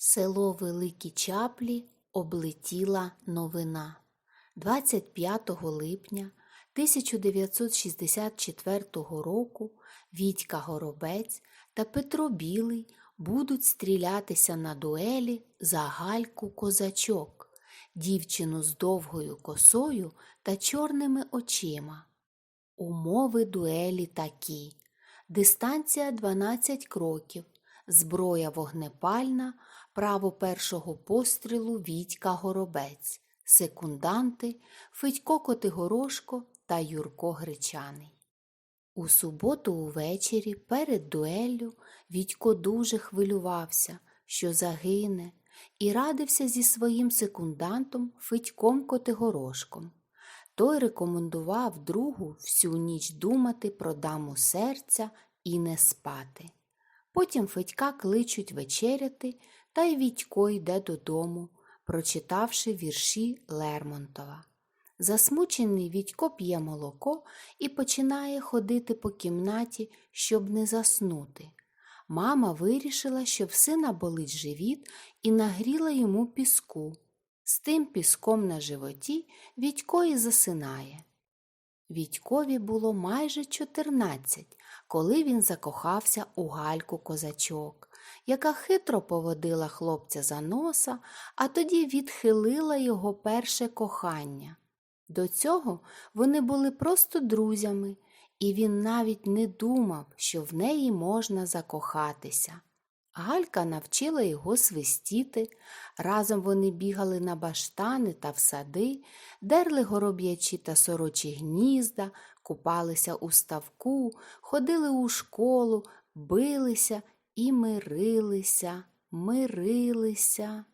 Село Великі Чаплі облетіла новина. 25 липня 1964 року Вітька Горобець та Петро Білий будуть стрілятися на дуелі за Гальку Козачок, дівчину з довгою косою та чорними очима. Умови дуелі такі. Дистанція 12 кроків, зброя вогнепальна, право першого пострілу Вітька Горобець, секунданти Федько Котигорошко та Юрко Гречаний. У суботу увечері перед дуеллю Вітько дуже хвилювався, що загине, і радився зі своїм секундантом Федьком Котигорошком. Той рекомендував другу всю ніч думати про даму серця і не спати. Потім Федька кличуть вечеряти, та й Вітько йде додому, прочитавши вірші Лермонтова. Засмучений Вітько п'є молоко і починає ходити по кімнаті, щоб не заснути. Мама вирішила, що в сина болить живіт і нагріла йому піску. З тим піском на животі Вітько і засинає. Вітькові було майже 14, коли він закохався у Гальку козачок, яка хитро поводила хлопця за носа, а тоді відхилила його перше кохання. До цього вони були просто друзями, і він навіть не думав, що в неї можна закохатися. Галька навчила його свистіти, разом вони бігали на баштани та в сади, дерли гороб'ячі та сорочі гнізда, купалися у ставку, ходили у школу, билися і мирилися, мирилися.